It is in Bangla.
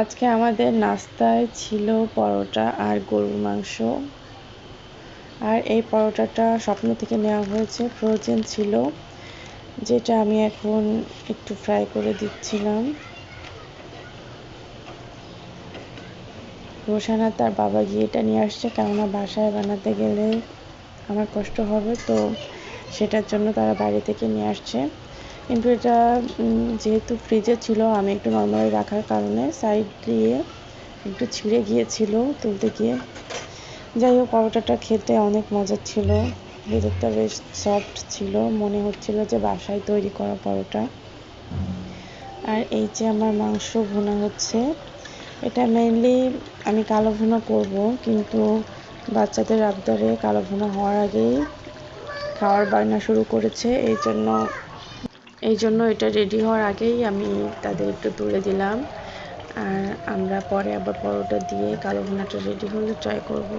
আজকে আমাদের নাস্তায় ছিল পরোটা আর গরুর মাংস। আর এই পরোটাটা স্বপ্ন থেকে নেওয়া হয়েছে, ফ্রোজেন ছিল, যেটা আমি এখন একটু ফ্রাই করে দিচ্ছিলাম। রোশানা তার বাবা গিয়ে এটা নিয়ে আসছে, কেননা বাসায় বানাতে গেলে আমার কষ্ট হবে, তো সেটার জন্য তারা বাড়ি থেকে নিয়ে আসছে। কিন্তু এটা যেহেতু ফ্রিজে ছিল, আমি একটু নর্মালি রাখার কারণে সাইড দিয়ে একটু ছিঁড়ে গিয়েছিল তুলতে গিয়ে। যাই হোক, পরোটাটা খেতে অনেক মজার ছিল। ভেতরটা বেশ সফট ছিল। মনে হচ্ছিল যে বাসায় তৈরি করা পরোটা। আর এই যে আমার মাংস ভুনা হচ্ছে, এটা মেইনলি আমি কালো ভুনা করব, কিন্তু বাচ্চাদের আবদারে কালো ভুনা হওয়ার আগেই খাওয়ার বায়না শুরু করেছে। এই জন্য এই জন্য এটা রেডি হওয়ার আগেই আমি তাদের একটু তুলে দিলাম। আর আমরা পরে আবার পরোটা দিয়ে কালো ভুনাটা রেডি হলে ট্রাই করব।